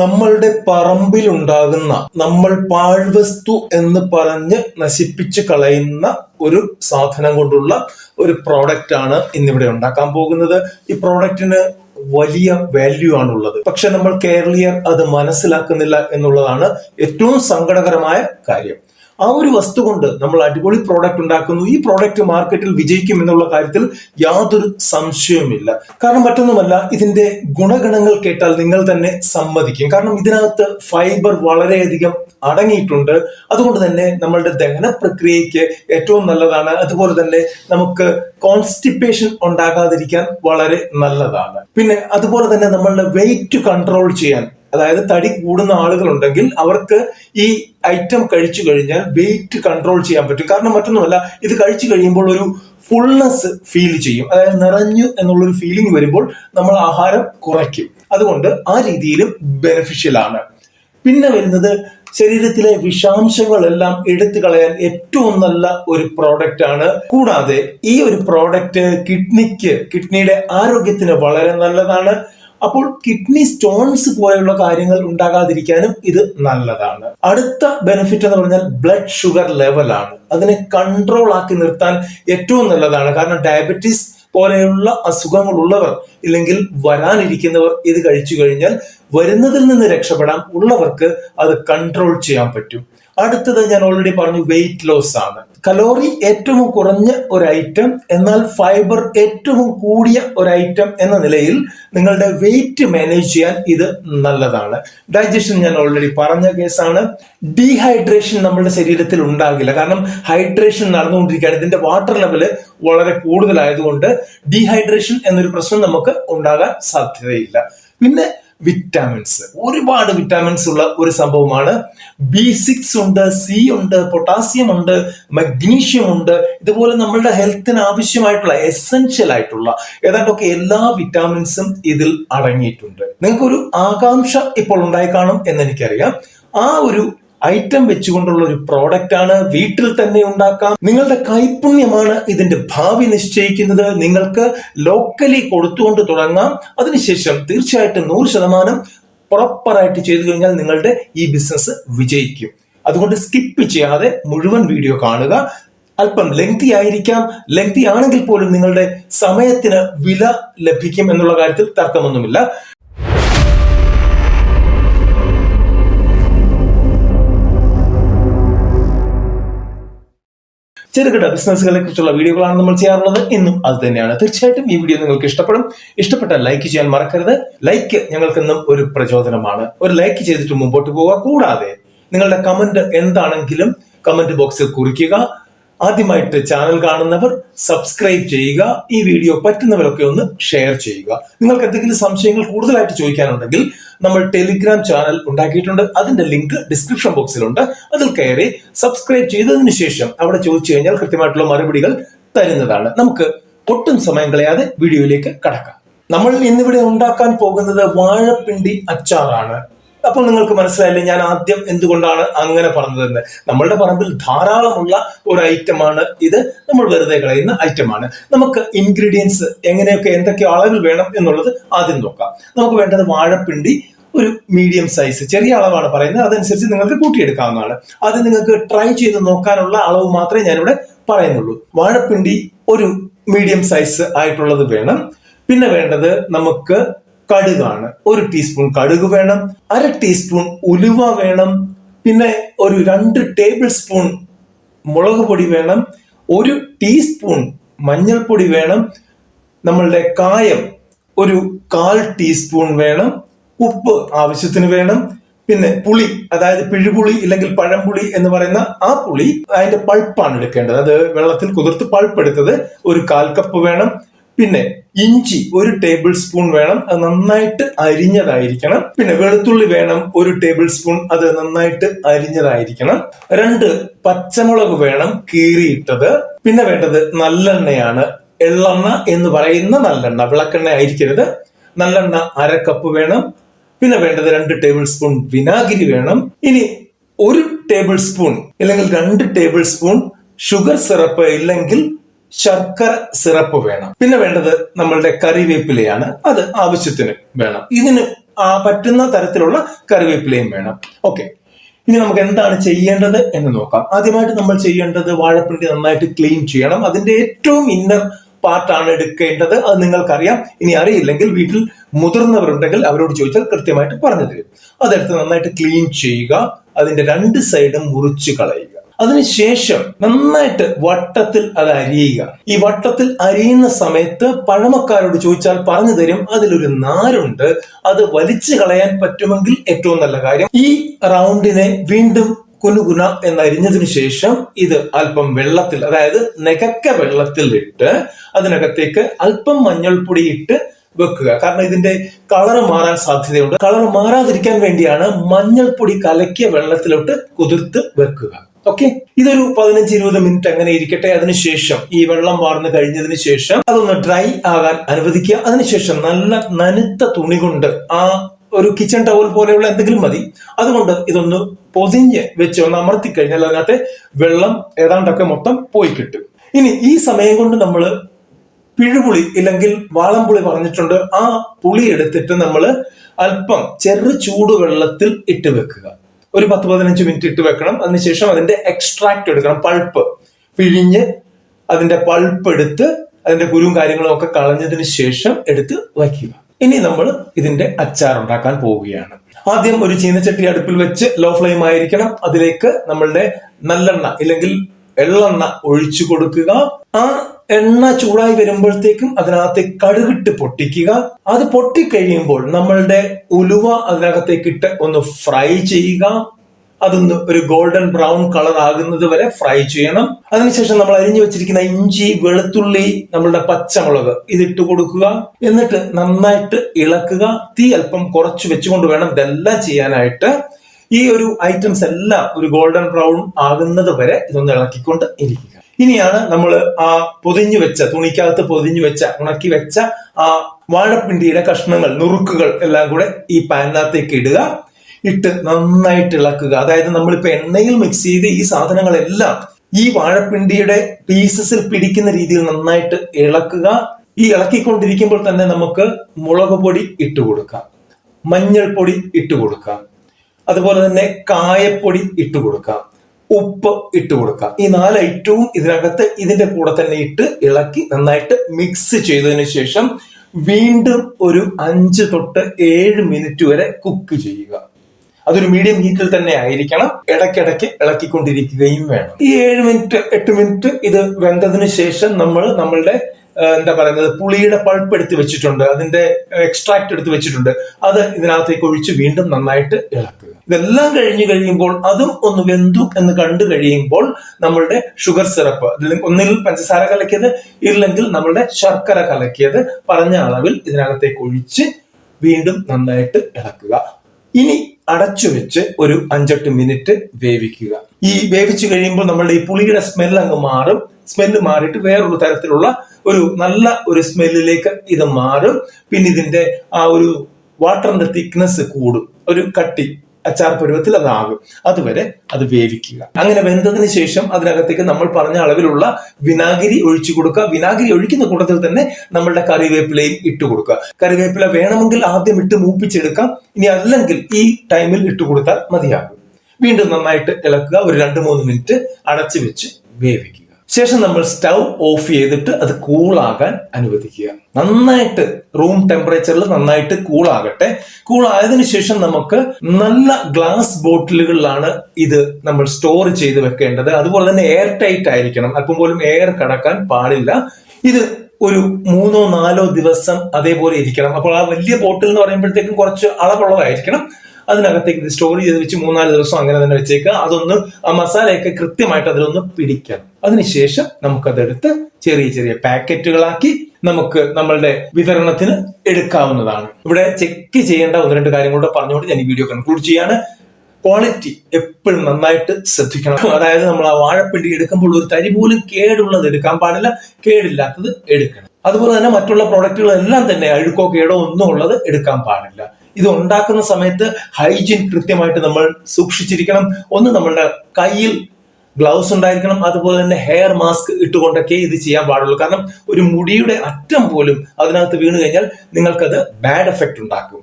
നമ്മളുടെ പറമ്പിലുണ്ടാകുന്ന നമ്മൾ പാഴ്വസ്തു എന്ന് പറഞ്ഞ് നശിപ്പിച്ചു കളയുന്ന ഒരു സാധനം കൊണ്ടുള്ള ഒരു പ്രോഡക്റ്റ് ആണ് ഇന്നിവിടെ ഉണ്ടാക്കാൻ പോകുന്നത്. ഈ പ്രോഡക്റ്റിന് വലിയ വാല്യൂ ആണുള്ളത്. പക്ഷെ നമ്മൾ കേരളീയർ അത് മനസ്സിലാക്കുന്നില്ല എന്നുള്ളതാണ് ഏറ്റവും സങ്കടകരമായ കാര്യം. ആ ഒരു വസ്തു കൊണ്ട് നമ്മൾ അടിപൊളി പ്രോഡക്റ്റ് ഉണ്ടാക്കുന്നു. ഈ പ്രോഡക്റ്റ് മാർക്കറ്റിൽ വിജയിക്കും എന്നുള്ള കാര്യത്തിൽ യാതൊരു സംശയവുമില്ല. കാരണം മറ്റൊന്നുമല്ല ഇതിന്റെ ഗുണഗണങ്ങൾ കേട്ടാൽ നിങ്ങൾ തന്നെ സമ്മതിക്കും. കാരണം ഇതിനകത്ത് ഫൈബർ വളരെയധികം അടങ്ങിയിട്ടുണ്ട്. അതുകൊണ്ട് തന്നെ നമ്മളുടെ ദഹന പ്രക്രിയയ്ക്ക് ഏറ്റവും നല്ലതാണ്. അതുപോലെ തന്നെ നമുക്ക് കോൺസ്റ്റിപ്പേഷൻ ഉണ്ടാകാതിരിക്കാൻ വളരെ നല്ലതാണ്. പിന്നെ അതുപോലെ തന്നെ നമ്മളുടെ വെയിറ്റ് കൺട്രോൾ ചെയ്യാൻ അതായത് തടി കൂടുന്ന ആളുകളുണ്ടെങ്കിൽ അവർക്ക് ഈ ഐറ്റം കഴിച്ചു കഴിഞ്ഞാൽ വെയിറ്റ് കൺട്രോൾ ചെയ്യാൻ പറ്റും. കാരണം മറ്റൊന്നുമല്ല ഇത് കഴിച്ചു കഴിയുമ്പോൾ ഒരു ഫുൾനെസ് ഫീൽ ചെയ്യും. അതായത് നിറഞ്ഞു എന്നുള്ളൊരു ഫീലിംഗ് വരുമ്പോൾ നമ്മൾ ആഹാരം കുറയ്ക്കും. അതുകൊണ്ട് ആ രീതിയിലും ബെനിഫിഷ്യൽ ആണ്. പിന്നെ വരുന്നത് ശരീരത്തിലെ വിഷാംശങ്ങളെല്ലാം എടുത്തു കളയാൻ ഏറ്റവും നല്ല ഒരു പ്രോഡക്റ്റ് ആണ്. കൂടാതെ ഈ ഒരു പ്രോഡക്റ്റ് കിഡ്നിക്ക് കിഡ്നിയുടെ ആരോഗ്യത്തിന് വളരെ നല്ലതാണ്. അപ്പോൾ കിഡ്നി സ്റ്റോൺസ് പോലെയുള്ള കാര്യങ്ങൾ ഉണ്ടാകാതിരിക്കാനും ഇത് നല്ലതാണ്. അടുത്ത ബെനിഫിറ്റ് എന്ന് പറഞ്ഞാൽ ബ്ലഡ് ഷുഗർ ലെവലാണ് അതിനെ കൺട്രോൾ ആക്കി നിർത്താൻ ഏറ്റവും നല്ലതാണ്. കാരണം ഡയബറ്റീസ് പോലെയുള്ള അസുഖങ്ങൾ ഉള്ളവർ ഇല്ലെങ്കിൽ വരാനിരിക്കുന്നവർ ഇത് കഴിച്ചു കഴിഞ്ഞാൽ വരുന്നതിൽ നിന്ന് രക്ഷപ്പെടാൻ ഉള്ളവർക്ക് അത് കൺട്രോൾ ചെയ്യാൻ പറ്റും. അടുത്തത് ഞാൻ ഓൾറെഡി പറഞ്ഞു വെയിറ്റ് ലോസ് ആണ്. കലോറി ഏറ്റവും കുറഞ്ഞ ഒരു ഐറ്റം എന്നാൽ ഫൈബർ ഏറ്റവും കൂടിയ ഒരു ഐറ്റം എന്ന നിലയിൽ നിങ്ങളുടെ വെയിറ്റ് മാനേജ് ചെയ്യാൻ ഇത് നല്ലതാണ്. ഡൈജഷൻ ഞാൻ ഓൾറെഡി പറഞ്ഞ കേസാണ് ഡീഹൈഡ്രേഷൻ നമ്മുടെ ശരീരത്തിൽ ഉണ്ടാകില്ല. കാരണം ഹൈഡ്രേഷൻ നടന്നുകൊണ്ടിരിക്കുകയാണ്. ഇതിന്റെ വാട്ടർ ലെവൽ വളരെ കൂടുതലായതുകൊണ്ട് ഡീഹൈഡ്രേഷൻ എന്നൊരു പ്രശ്നം നമുക്ക് ഉണ്ടാകാൻ സാധ്യതയില്ല. പിന്നെ വിറ്റാമിൻസ് ഒരുപാട് വിറ്റാമിൻസ് ഉള്ള ഒരു സംഭവമാണ്. ബി സിക്സ് ഉണ്ട് സി ഉണ്ട് പൊട്ടാസ്യം ഉണ്ട് മഗ്നീഷ്യം ഉണ്ട്. ഇതുപോലെ നമ്മളുടെ ഹെൽത്തിന് ആവശ്യമായിട്ടുള്ള എസെൻഷ്യൽ ആയിട്ടുള്ള ഏതാണ്ടൊക്കെ എല്ലാ വിറ്റാമിൻസും ഇതിൽ അടങ്ങിയിട്ടുണ്ട്. നിങ്ങൾക്കൊരു ആകാംക്ഷ ഇപ്പോൾ ഉണ്ടായി കാണും എന്ന് എനിക്കറിയാം ആ ഒരു ഐറ്റം വെച്ചുകൊണ്ടുള്ള ഒരു പ്രോഡക്റ്റ് ആണ് വീട്ടിൽ തന്നെ ഉണ്ടാക്കാം. നിങ്ങളുടെ കൈപുണ്യമാണ് ഇതിന്റെ ഭാവി നിശ്ചയിക്കുന്നത്. നിങ്ങൾക്ക് ലോക്കലി കൊടുത്തുകൊണ്ട് തുടങ്ങാം. അതിനുശേഷം തീർച്ചയായിട്ടും നൂറ് ശതമാനം പ്രോപ്പറായിട്ട് ചെയ്തു കഴിഞ്ഞാൽ നിങ്ങളുടെ ഈ ബിസിനസ് വിജയിക്കും. അതുകൊണ്ട് സ്കിപ്പ് ചെയ്യാതെ മുഴുവൻ വീഡിയോ കാണുക. അല്പം ലെങ്തി ആയിരിക്കാം. ലെങ്തി ആണെങ്കിൽ പോലും നിങ്ങളുടെ സമയത്തിന് വില ലഭിക്കും എന്നുള്ള കാര്യത്തിൽ തർക്കമൊന്നുമില്ല. ചെറുകിട ബിസിനസ്സുകളെ കുറിച്ചുള്ള വീഡിയോകളാണ് നമ്മൾ ചെയ്യാറുള്ളത്. ഇന്നും അത് തന്നെയാണ്. തീർച്ചയായിട്ടും ഈ വീഡിയോ നിങ്ങൾക്ക് ഇഷ്ടപ്പെടും. ഇഷ്ടപ്പെട്ടാൽ ലൈക്ക് ചെയ്യാൻ മറക്കരുത്. ലൈക്ക് ഞങ്ങൾക്കെന്നും ഒരു പ്രചോദനമാണ്. ഒരു ലൈക്ക് ചെയ്തിട്ട് മുമ്പോട്ട് പോവുക. കൂടാതെ നിങ്ങളുടെ കമന്റ് എന്താണെങ്കിലും കമന്റ് ബോക്സിൽ കുറിക്കുക. ആദ്യമായിട്ട് ചാനൽ കാണുന്നവർ സബ്സ്ക്രൈബ് ചെയ്യുക ഈ വീഡിയോ പറ്റുന്നവരൊക്കെ ഒന്ന് ഷെയർ ചെയ്യുക. നിങ്ങൾക്ക് എന്തെങ്കിലും സംശയങ്ങൾ കൂടുതലായിട്ട് ചോദിക്കാനുണ്ടെങ്കിൽ നമ്മൾ ടെലിഗ്രാം ചാനൽ ഉണ്ടാക്കിയിട്ടുണ്ട്. അതിന്റെ ലിങ്ക് ഡിസ്ക്രിപ്ഷൻ ബോക്സിലുണ്ട്. അതിൽ കയറി സബ്സ്ക്രൈബ് ചെയ്തതിനു ശേഷം അവിടെ ചോദിച്ചു കഴിഞ്ഞാൽ കൃത്യമായിട്ടുള്ള മറുപടികൾ തരുന്നതാണ്. നമുക്ക് ഒട്ടും സമയം കളയാതെ വീഡിയോയിലേക്ക് കടക്കാം. നമ്മൾ ഇന്നിവിടെ ഉണ്ടാക്കാൻ പോകുന്നത് വാഴപ്പിണ്ടി അച്ചാറാണ്. അപ്പോൾ നിങ്ങൾക്ക് മനസ്സിലായില്ലേ ഞാൻ ആദ്യം എന്തുകൊണ്ടാണ് അങ്ങനെ പറഞ്ഞതെന്ന്? നമ്മളുടെ പറമ്പിൽ ധാരാളമുള്ള ഒരു ഐറ്റമാണ് ഇത്. നമ്മൾ വെറുതെ കളയുന്ന ഐറ്റമാണ്. നമുക്ക് ഇൻഗ്രീഡിയൻസ് എങ്ങനെയൊക്കെ എന്തൊക്കെ അളവിൽ വേണം എന്നുള്ളത് ആദ്യം നോക്കാം. നമുക്ക് വേണ്ടത് വാഴപ്പിണ്ടി ഒരു മീഡിയം സൈസ് ചെറിയ അളവാണ് പറയുന്നത്. അതനുസരിച്ച് നിങ്ങൾക്ക് കൂട്ടിയെടുക്കാവുന്നതാണ്. അത് നിങ്ങൾക്ക് ട്രൈ ചെയ്ത് നോക്കാനുള്ള അളവ് മാത്രമേ ഞാനിവിടെ പറയുന്നുള്ളൂ. വാഴപ്പിണ്ടി ഒരു മീഡിയം സൈസ് ആയിട്ടുള്ളത് വേണം. പിന്നെ വേണ്ടത് നമുക്ക് കടുകാണ്. ഒരു ടീസ്പൂൺ കടുക് വേണം അര ടീസ്പൂൺ ഉലുവ വേണം പിന്നെ ഒരു രണ്ട് ടേബിൾ സ്പൂൺ മുളക് പൊടി വേണം ഒരു ടീസ്പൂൺ മഞ്ഞൾപ്പൊടി വേണം നമ്മളുടെ കായം ഒരു കാൽ ടീസ്പൂൺ വേണം ഉപ്പ് ആവശ്യത്തിന് വേണം പിന്നെ പുളി അതായത് പിഴുപുളി ഇല്ലെങ്കിൽ പഴംപുളി എന്ന് പറയുന്ന ആ പുളി അതിന്റെ പൾപ്പാണ് എടുക്കേണ്ടത്. അത് വെള്ളത്തിൽ കുതിർത്ത് പൾപ്പ് എടുത്തത് ഒരു കാൽ കപ്പ് വേണം പിന്നെ ഇഞ്ചി ഒരു ടേബിൾ സ്പൂൺ വേണം അത് നന്നായിട്ട് അരിഞ്ഞതായിരിക്കണം. പിന്നെ വെളുത്തുള്ളി വേണം ഒരു ടേബിൾ സ്പൂൺ അത് നന്നായിട്ട് അരിഞ്ഞതായിരിക്കണം. രണ്ട് പച്ചമുളക് വേണം കീറിയിട്ടത്. പിന്നെ വേണ്ടത് നല്ലെണ്ണയാണ്. എള്ളെണ്ണ എന്ന് പറയുന്ന നല്ലെണ്ണ വിളക്കെണ്ണ ആയിരിക്കരുത്. നല്ലെണ്ണ അര കപ്പ് വേണം. പിന്നെ വേണ്ടത് രണ്ട് ടേബിൾ സ്പൂൺ വിനാഗിരി വേണം. ഇനി ഒരു ടേബിൾ സ്പൂൺ അല്ലെങ്കിൽ രണ്ട് ടേബിൾ സ്പൂൺ ഷുഗർ സിറപ്പ് ഇല്ലെങ്കിൽ ശർക്കര സിറപ്പ് വേണം. പിന്നെ വേണ്ടത് നമ്മളുടെ കറിവേപ്പിലയാണ്. അത് ആവശ്യത്തിന് വേണം. ഇതിന് ആ പറ്റുന്ന തരത്തിലുള്ള കറിവേപ്പിലയും വേണം. ഓക്കെ ഇനി നമുക്ക് എന്താണ് ചെയ്യേണ്ടത് എന്ന് നോക്കാം. ആദ്യമായിട്ട് നമ്മൾ ചെയ്യേണ്ടത് വാഴപ്പിണ്ടി നന്നായിട്ട് ക്ലീൻ ചെയ്യണം. അതിന്റെ ഏറ്റവും ഇന്നർ പാർട്ടാണ് എടുക്കേണ്ടത്. അത് നിങ്ങൾക്കറിയാം. ഇനി അറിയില്ലെങ്കിൽ വീട്ടിൽ മുതിർന്നവരുണ്ടെങ്കിൽ അവരോട് ചോദിച്ചാൽ കൃത്യമായിട്ട് പറഞ്ഞു തരും അതെടുത്ത് നന്നായിട്ട് ക്ലീൻ ചെയ്യുക. അതിന്റെ രണ്ട് സൈഡും മുറിച്ച് കളയുക. അതിനുശേഷം നന്നായിട്ട് വട്ടത്തിൽ അത് അരിയുക. ഈ വട്ടത്തിൽ അരിയുന്ന സമയത്ത് പഴമക്കാരോട് ചോദിച്ചാൽ പറഞ്ഞു തരും അതിലൊരു നാരുണ്ട് അത് വലിച്ചു കളയാൻ പറ്റുമെങ്കിൽ ഏറ്റവും നല്ല കാര്യം. ഈ റൗണ്ടിനെ വീണ്ടും കുനുകുന എന്നരിഞ്ഞതിനു ശേഷം ഇത് അല്പം വെള്ളത്തിൽ അതായത് നികക്ക വെള്ളത്തിൽ ഇട്ട് അതിനകത്തേക്ക് അല്പം മഞ്ഞൾപ്പൊടി ഇട്ട് വെക്കുക. കാരണം ഇതിന്റെ കളർ മാറാൻ സാധ്യതയുണ്ട്. കളർ മാറാതിരിക്കാൻ വേണ്ടിയാണ് മഞ്ഞൾപ്പൊടി കലക്കിയ വെള്ളത്തിലോട്ട് കുതിർത്ത് വെക്കുക. ഓക്കെ ഇതൊരു പതിനഞ്ച് ഇരുപത് മിനിറ്റ് അങ്ങനെ ഇരിക്കട്ടെ. അതിനുശേഷം ഈ വെള്ളം വാർന്നു കഴിഞ്ഞതിന് ശേഷം അതൊന്ന് ഡ്രൈ ആകാൻ അനുവദിക്കുക. അതിനുശേഷം നല്ല നനുത്ത തുണി കൊണ്ട് ആ ഒരു കിച്ചൺ ടവൽ പോലെയുള്ള എന്തെങ്കിലും മതി. അതുകൊണ്ട് ഇതൊന്ന് പൊതിഞ്ഞ് വെച്ച് ഒന്ന് അമർത്തി കഴിഞ്ഞാൽ അതിനകത്തെ വെള്ളം ഏതാണ്ടൊക്കെ മൊത്തം പോയി കിട്ടും. ഇനി ഈ സമയം കൊണ്ട് നമ്മൾ പിഴുപുളി ഇല്ലെങ്കിൽ വാളംപുളി പറഞ്ഞിട്ടുണ്ട്. ആ പുളി എടുത്തിട്ട് നമ്മൾ അല്പം ചെറു ചൂടുവെള്ളത്തിൽ ഇട്ട് വെക്കുക. ഒരു പത്ത് പതിനഞ്ച് മിനിറ്റ് ഇട്ട് വെക്കണം. അതിനുശേഷം അതിന്റെ എക്സ്ട്രാക്ട് എടുക്കണം. പൾപ്പ് പിഴിഞ്ഞ് അതിന്റെ പൾപ്പ് എടുത്ത് അതിന്റെ കുരുവും കാര്യങ്ങളും ഒക്കെ കളഞ്ഞതിന് ശേഷം എടുത്ത് വയ്ക്കുക. ഇനി നമ്മൾ ഇതിന്റെ അച്ചാർ ഉണ്ടാക്കാൻ പോവുകയാണ്. ആദ്യം ഒരു ചീനച്ചട്ടി അടുപ്പിൽ വെച്ച് ലോ ഫ്ലെയിം ആയിരിക്കണം. അതിലേക്ക് നമ്മളുടെ നല്ലെണ്ണ ഇല്ലെങ്കിൽ എള്ളെണ്ണ ഒഴിച്ചു കൊടുക്കുക. ആ എണ്ണ ചൂടായി വരുമ്പോഴത്തേക്കും അതിനകത്ത് കടുകിട്ട് പൊട്ടിക്കുക. അത് പൊട്ടിക്കഴിയുമ്പോൾ നമ്മളുടെ ഉലുവ അതിനകത്തേക്ക് ഇട്ട് ഒന്ന് ഫ്രൈ ചെയ്യുക. അതൊന്ന് ഒരു ഗോൾഡൻ ബ്രൗൺ കളർ ആകുന്നത് വരെ ഫ്രൈ ചെയ്യണം. അതിനുശേഷം നമ്മൾ അരിഞ്ഞു വെച്ചിരിക്കുന്ന ഇഞ്ചി വെളുത്തുള്ളി നമ്മളുടെ പച്ചമുളക് ഇതിട്ട് കൊടുക്കുക. എന്നിട്ട് നന്നായിട്ട് ഇളക്കുക. തീ അല്പം കുറച്ച് വെച്ചുകൊണ്ട് വേണം ഇതെല്ലാം ചെയ്യാനായിട്ട്. ഈ ഒരു ഐറ്റംസ് എല്ലാം ഒരു ഗോൾഡൻ ബ്രൗൺ ആകുന്നത് വരെ ഇതൊന്ന് ഇളക്കിക്കൊണ്ട് ഇരിക്കുക. ഇനിയാണ് നമ്മൾ ആ പൊതിഞ്ഞു വെച്ച തുണിക്കകത്ത് പൊതിഞ്ഞു വെച്ച ഉണക്കി വെച്ച ആ വാഴപ്പിണ്ടിയുടെ കഷ്ണങ്ങൾ നുറുക്കുകൾ എല്ലാം കൂടെ ഈ പാനിനകത്തേക്ക് ഇടുക. ഇട്ട് നന്നായിട്ട് ഇളക്കുക. അതായത് നമ്മളിപ്പോ എണ്ണയിൽ മിക്സ് ചെയ്ത് ഈ സാധനങ്ങളെല്ലാം ഈ വാഴപ്പിണ്ടിയുടെ പീസസിൽ പിടിക്കുന്ന രീതിയിൽ നന്നായിട്ട് ഇളക്കുക. ഈ ഇളക്കിക്കൊണ്ടിരിക്കുമ്പോൾ തന്നെ നമുക്ക് മുളക് പൊടി ഇട്ട് കൊടുക്കാം. മഞ്ഞൾപ്പൊടി ഇട്ട് കൊടുക്കാം. അതുപോലെ തന്നെ കായപ്പൊടി ഇട്ട് കൊടുക്കാം. ഉപ്പ് ഇട്ട് കൊടുക്കുക. ഈ നാല് ഐറ്റവും ഇതിനകത്ത് ഇതിന്റെ കൂടെ തന്നെ ഇട്ട് ഇളക്കി നന്നായിട്ട് മിക്സ് ചെയ്തതിന് ശേഷം വീണ്ടും ഒരു അഞ്ച് തൊട്ട് ഏഴ് മിനിറ്റ് വരെ കുക്ക് ചെയ്യുക. അതൊരു മീഡിയം ഹീറ്റിൽ തന്നെ ആയിരിക്കണം. ഇടയ്ക്കിടയ്ക്ക് ഇളക്കിക്കൊണ്ടിരിക്കുകയും വേണം. ഈ ഏഴ് മിനിറ്റ് എട്ട് മിനിറ്റ് ഇത് വെന്തതിന് ശേഷം നമ്മൾ നമ്മളുടെ എന്താ പറയുന്നത് പുളിയുടെ പൾപ്പ് എടുത്ത് വെച്ചിട്ടുണ്ട്. അതിന്റെ എക്സ്ട്രാക്ട് എടുത്ത് വെച്ചിട്ടുണ്ട്. അത് ഇതിനകത്തേക്ക് ഒഴിച്ച് വീണ്ടും നന്നായിട്ട് ഇളക്കുക. ഇതെല്ലാം കഴിഞ്ഞു കഴിയുമ്പോൾ അതും ഒന്ന് വെന്തു എന്ന് കണ്ടു കഴിയുമ്പോൾ നമ്മളുടെ ഷുഗർ സിറപ്പ് ഒന്നിൽ പഞ്ചസാര കലക്കിയത് ഇല്ലെങ്കിൽ നമ്മളുടെ ശർക്കര കലക്കിയത് പറഞ്ഞ അളവിൽ ഇതിനകത്തേക്ക് ഒഴിച്ച് വീണ്ടും നന്നായിട്ട് ഇളക്കുക. ഇനി അടച്ചു വെച്ച് ഒരു അഞ്ചെട്ട് മിനിറ്റ് വേവിക്കുക. ഈ വേവിച്ചു കഴിയുമ്പോൾ നമ്മളുടെ ഈ പുളിയുടെ സ്മെല്ല് അങ്ങ് മാറും. സ്മെല്ല് മാറിയിട്ട് വേറൊരു തരത്തിലുള്ള ഒരു നല്ല ഒരു സ്മെല്ലിലേക്ക് ഇത് മാറും. പിന്നെ ഇതിന്റെ ആ ഒരു വാട്ടറിന്റെ തിക്നെസ് കൂടും. ഒരു കട്ടി അച്ചാർ പരുവത്തിൽ അതാകും. അതുവരെ അത് വേവിക്കുക. അങ്ങനെ വെന്തതിന് ശേഷം അതിനകത്തേക്ക് നമ്മൾ പറഞ്ഞ അളവിലുള്ള വിനാഗിരി ഒഴിച്ചു കൊടുക്കുക. വിനാഗിരി ഒഴിക്കുന്ന കൂട്ടത്തിൽ തന്നെ നമ്മളുടെ കറിവേപ്പിലയും ഇട്ട് കൊടുക്കുക. കറിവേപ്പില വേണമെങ്കിൽ ആദ്യം ഇട്ട് മൂപ്പിച്ചെടുക്കാം. ഇനി അല്ലെങ്കിൽ ഈ ടൈമിൽ ഇട്ട് കൊടുത്താൽ മതിയാകും. വീണ്ടും നന്നായിട്ട് ഇളക്കുക. ഒരു രണ്ട് മൂന്ന് മിനിറ്റ് അടച്ചു വെച്ച് വേവിക്കുക. ശേഷം നമ്മൾ സ്റ്റൗ ഓഫ് ചെയ്തിട്ട് അത് കൂളാകാൻ അനുവദിക്കുക. നന്നായിട്ട് റൂം ടെമ്പറേച്ചറിൽ നന്നായിട്ട് കൂളാകട്ടെ. കൂളായതിനു ശേഷം നമുക്ക് നല്ല ഗ്ലാസ് ബോട്ടിലുകളിലാണ് ഇത് നമ്മൾ സ്റ്റോർ ചെയ്ത് വെക്കേണ്ടത്. അതുപോലെ തന്നെ എയർ ടൈറ്റ് ആയിരിക്കണം. അല്പം പോലും എയർ കടക്കാൻ പാടില്ല. ഇത് ഒരു മൂന്നോ നാലോ ദിവസം അതേപോലെ ഇരിക്കണം. അപ്പോൾ ആ വലിയ ബോട്ടിൽ എന്ന് പറയുമ്പോഴത്തേക്കും കുറച്ച് അളവുള്ളതായിരിക്കണം. അതിനകത്തേക്ക് ഇത് സ്റ്റോർ ചെയ്ത് വെച്ച് മൂന്നാൽ ദിവസം അങ്ങനെ തന്നെ വെച്ചേക്കുക. അതൊന്ന് ആ മസാലയൊക്കെ കൃത്യമായിട്ട് അതിലൊന്ന് പിടിക്കണം. അതിനുശേഷം നമുക്കതെടുത്ത് ചെറിയ ചെറിയ പാക്കറ്റുകളാക്കി നമുക്ക് നമ്മളുടെ വിതരണത്തിന് എടുക്കാവുന്നതാണ്. ഇവിടെ ചെക്ക് ചെയ്യേണ്ട ഒന്ന് രണ്ട് കാര്യങ്ങളൂടെ പറഞ്ഞുകൊണ്ട് ഞാൻ ഈ വീഡിയോ കൺക്ലൂഡ് ചെയ്യാണ്. ക്വാളിറ്റി എപ്പോഴും നന്നായിട്ട് ശ്രദ്ധിക്കണം. അതായത് നമ്മൾ ആ വാഴപ്പിണ്ടി എടുക്കുമ്പോൾ ഒരു തരി പോലും കേടുള്ളത് എടുക്കാൻ പാടില്ല. കേടില്ലാത്തത് എടുക്കണം. അതുപോലെ തന്നെ മറ്റുള്ള പ്രോഡക്റ്റുകളെല്ലാം തന്നെ അഴുക്കോ കേടോ ഒന്നും ഉള്ളത് എടുക്കാൻ പാടില്ല. ഇത് ഉണ്ടാക്കുന്ന സമയത്ത് ഹൈജീൻ കൃത്യമായിട്ട് നമ്മൾ സൂക്ഷിച്ചിരിക്കണം. ഒന്ന് നമ്മളുടെ കയ്യിൽ ഗ്ലൗസ് ഉണ്ടായിരിക്കണം അതുപോലെ തന്നെ ഹെയർ മാസ്ക് ഇട്ടുകൊണ്ടൊക്കെ ഇത് ചെയ്യാൻ പാടുള്ളൂ. കാരണം ഒരു മുടിയുടെ അറ്റം പോലും അതിനകത്ത് വീണ് കഴിഞ്ഞാൽ നിങ്ങൾക്കത് ബാഡ് എഫക്റ്റ് ഉണ്ടാക്കും.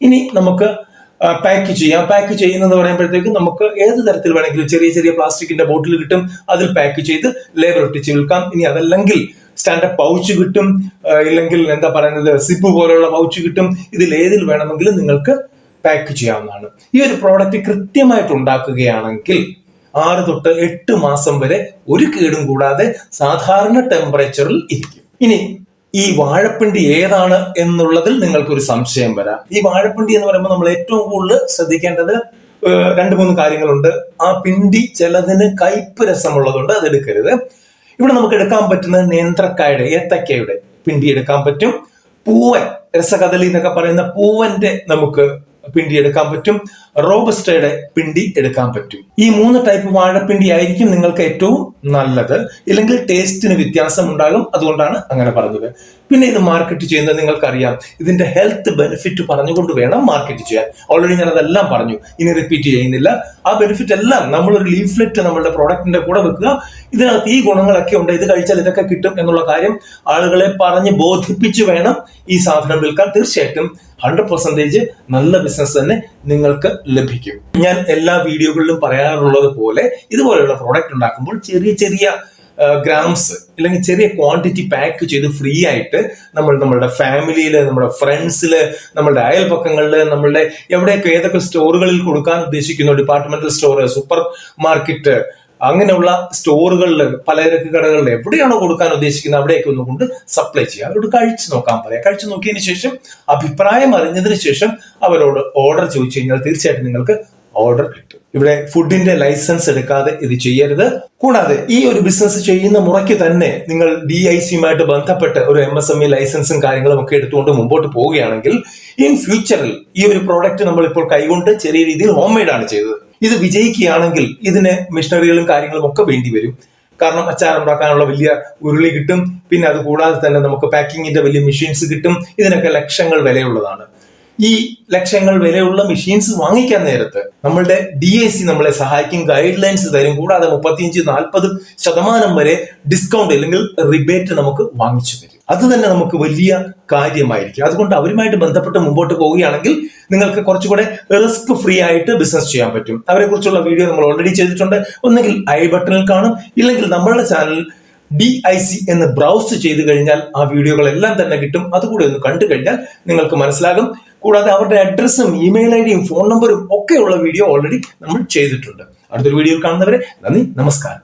ഇനി നമുക്ക് പാക്ക് ചെയ്യാം. പാക്ക് ചെയ്യുന്നെന്ന് പറയുമ്പോഴത്തേക്ക് നമുക്ക് ഏത് തരത്തിൽ വേണമെങ്കിലും ചെറിയ ചെറിയ പ്ലാസ്റ്റിക്കിന്റെ ബോട്ടിൽ കിട്ടും അതിൽ പാക്ക് ചെയ്ത് ലേബർ ഒട്ടിച്ച് വിൽക്കാം. ഇനി അതല്ലെങ്കിൽ സ്റ്റാൻഡപ്പ് പൗച്ച് കിട്ടും ഇല്ലെങ്കിൽ എന്താ പറയുന്നത് സിപ്പ് പോലെയുള്ള പൗച്ച് കിട്ടും. ഇതിൽ ഏതിൽ വേണമെങ്കിലും നിങ്ങൾക്ക് പാക്ക് ചെയ്യാവുന്നതാണ്. ഈ ഒരു പ്രോഡക്റ്റ് കൃത്യമായിട്ട് ഉണ്ടാക്കുകയാണെങ്കിൽ ആറ് തൊട്ട് എട്ട് മാസം വരെ ഒരു കേടും കൂടാതെ സാധാരണ ടെമ്പറേച്ചറിൽ ഇരിക്കും. ഇനി ഈ വാഴപ്പിണ്ടി ഏതാണ് എന്നുള്ളതിൽ നിങ്ങൾക്കൊരു സംശയം വരാം. ഈ വാഴപ്പിണ്ടി എന്ന് പറയുമ്പോൾ നമ്മൾ ഏറ്റവും കൂടുതൽ ശ്രദ്ധിക്കേണ്ടത് രണ്ട് മൂന്ന് കാര്യങ്ങളുണ്ട്. ആ പിണ്ടി ചിലതിന് കയ്പ് രസമുള്ളതുകൊണ്ട് അത് എടുക്കരുത്. ഇവിടെ നമുക്ക് എടുക്കാൻ പറ്റുന്ന നേന്ത്രക്കായുടെ ഏത്തക്കയുടെ പിണ്ടി എടുക്കാൻ പറ്റും. പൂവൻ രസകദളി എന്നൊക്കെ പറയുന്ന പൂവന്റെ നമുക്ക് പിണ്ടി എടുക്കാൻ പറ്റും. റോബസ്റ്റയുടെ പിണ്ടി എടുക്കാൻ പറ്റും. ഈ മൂന്ന് ടൈപ്പ് വാഴപ്പിണ്ടി ആയിരിക്കും നിങ്ങൾക്ക് ഏറ്റവും നല്ലത്. ഇല്ലെങ്കിൽ ടേസ്റ്റിന് വ്യത്യാസം ഉണ്ടാകും അതുകൊണ്ടാണ് അങ്ങനെ പറഞ്ഞത്. പിന്നെ ഇത് മാർക്കറ്റ് ചെയ്യുന്നത് നിങ്ങൾക്കറിയാം. ഇതിന്റെ ഹെൽത്ത് ബെനിഫിറ്റ് പറഞ്ഞുകൊണ്ട് വേണം മാർക്കറ്റ് ചെയ്യാൻ. ഓൾറെഡി ഞാൻ അതെല്ലാം പറഞ്ഞു. ഇനി റിപ്പീറ്റ് ചെയ്യുന്നില്ല. ആ ബെനിഫിറ്റ് എല്ലാം നമ്മളൊരു ലീഫ്ലെറ്റ് നമ്മളുടെ പ്രോഡക്റ്റിന്റെ കൂടെ വെക്കുക. ഇതിനകത്ത് ഈ ഗുണങ്ങളൊക്കെ ഉണ്ട്. ഇത് കഴിച്ചാൽ ഇതൊക്കെ കിട്ടും എന്നുള്ള കാര്യം ആളുകളെ പറഞ്ഞ് ബോധിപ്പിച്ച് വേണം ഈ സാധനം വിൽക്കാൻ. തീർച്ചയായിട്ടും ഹൺഡ്രഡ് പെർസെന്റേജ് നല്ല ബിസിനസ് തന്നെ നിങ്ങൾക്ക് ലഭിക്കും. ഞാൻ എല്ലാ വീഡിയോകളിലും പറയാറുള്ളത് പോലെ ഇതുപോലെയുള്ള പ്രോഡക്റ്റ് ഉണ്ടാക്കുമ്പോൾ ചെറിയ ചെറിയ ഗ്രാംസ് അല്ലെങ്കിൽ ചെറിയ ക്വാണ്ടിറ്റി പാക്ക് ചെയ്ത് ഫ്രീ ആയിട്ട് നമ്മൾ നമ്മളുടെ ഫാമിലിയിൽ നമ്മുടെ ഫ്രണ്ട്സിൽ നമ്മളുടെ അയൽപക്കങ്ങളിൽ നമ്മളുടെ എവിടെയൊക്കെ ഏതൊക്കെ സ്റ്റോറുകളിൽ കൊടുക്കാൻ ഉദ്ദേശിക്കുന്നു ഡിപ്പാർട്ട്മെന്റൽ സ്റ്റോർ സൂപ്പർ മാർക്കറ്റ് അങ്ങനെയുള്ള സ്റ്റോറുകളിൽ പലചരക്ക് കടകളിൽ എവിടെയാണോ കൊടുക്കാൻ ഉദ്ദേശിക്കുന്നത് അവിടെയൊക്കെ ഒന്നുകൊണ്ട് സപ്ലൈ ചെയ്യുക. അവരോട് കഴിച്ചു നോക്കാൻ പറയാം. കഴിച്ചു നോക്കിയതിന് ശേഷം അഭിപ്രായം അറിഞ്ഞതിന് ശേഷം അവരോട് ഓർഡർ ചോദിച്ചു കഴിഞ്ഞാൽ തീർച്ചയായിട്ടും നിങ്ങൾക്ക് ഓർഡർ കിട്ടും. ഇവിടെ ഫുഡിന്റെ ലൈസൻസ് എടുക്കാതെ ഇത് ചെയ്യരുത്. കൂടാതെ ഈ ഒരു ബിസിനസ് ചെയ്യുന്ന മുറയ്ക്ക് തന്നെ നിങ്ങൾ ഡി ഐ സിയുമായിട്ട് ബന്ധപ്പെട്ട് ഒരു എം എസ് എം ഇ ലൈസൻസും കാര്യങ്ങളും ഒക്കെ എടുത്തുകൊണ്ട് മുമ്പോട്ട് പോവുകയാണെങ്കിൽ ഇൻ ഫ്യൂച്ചറിൽ ഈ ഒരു പ്രോഡക്റ്റ് നമ്മൾ ഇപ്പോൾ കൈകൊണ്ട് ചെറിയ രീതിയിൽ ഹോം മെയ്ഡ് ആണ് ചെയ്തത്. ഇത് വിജയിക്കുകയാണെങ്കിൽ ഇതിന് മിഷനറികളും കാര്യങ്ങളും ഒക്കെ വേണ്ടി വരും. കാരണം അച്ചാർ ഉണ്ടാക്കാനുള്ള വലിയ ഉരുളി കിട്ടും. പിന്നെ അത് കൂടാതെ തന്നെ നമുക്ക് പാക്കിങ്ങിന്റെ വലിയ മെഷീൻസ് കിട്ടും. ഇതിനൊക്കെ ലക്ഷങ്ങൾ വിലയുള്ളതാണ്. ഈ ലക്ഷങ്ങൾ വിലയുള്ള മെഷീൻസ് വാങ്ങിക്കാൻ നേരത്ത് നമ്മളുടെ ഡി എ സി നമ്മളെ സഹായിക്കും. ഗൈഡ് ലൈൻസ് തരും. കൂടാതെ മുപ്പത്തിയഞ്ച് നാൽപ്പത് ശതമാനം വരെ ഡിസ്കൗണ്ട് അല്ലെങ്കിൽ റിബേറ്റ് നമുക്ക് വാങ്ങിച്ചു തരും. അത് തന്നെ നമുക്ക് വലിയ കാര്യമായിരിക്കും. അതുകൊണ്ട് അവരുമായിട്ട് ബന്ധപ്പെട്ട് മുമ്പോട്ട് പോവുകയാണെങ്കിൽ നിങ്ങൾക്ക് കുറച്ചുകൂടെ റിസ്ക് ഫ്രീ ആയിട്ട് ബിസിനസ് ചെയ്യാൻ പറ്റും. അവരെ കുറിച്ചുള്ള വീഡിയോ നമ്മൾ ഓൾറെഡി ചെയ്തിട്ടുണ്ട്. ഒന്നുകിൽ ഐ ബട്ടണിൽ കാണും. ഇല്ലെങ്കിൽ നമ്മളുടെ ചാനൽ ഡി ഐ സി എന്ന് ബ്രൗസ് ചെയ്ത് കഴിഞ്ഞാൽ ആ വീഡിയോകളെല്ലാം തന്നെ കിട്ടും. അതുകൂടി ഒന്ന് കണ്ടു കഴിഞ്ഞാൽ നിങ്ങൾക്ക് മനസ്സിലാകും. കൂടാതെ അവരുടെ അഡ്രസ്സും ഇമെയിൽ ഐ ഡിയും ഫോൺ നമ്പറും ഒക്കെയുള്ള വീഡിയോ ഓൾറെഡി നമ്മൾ ചെയ്തിട്ടുണ്ട്. അടുത്തൊരു വീഡിയോ കാണുന്നവരെ നന്ദി നമസ്കാരം.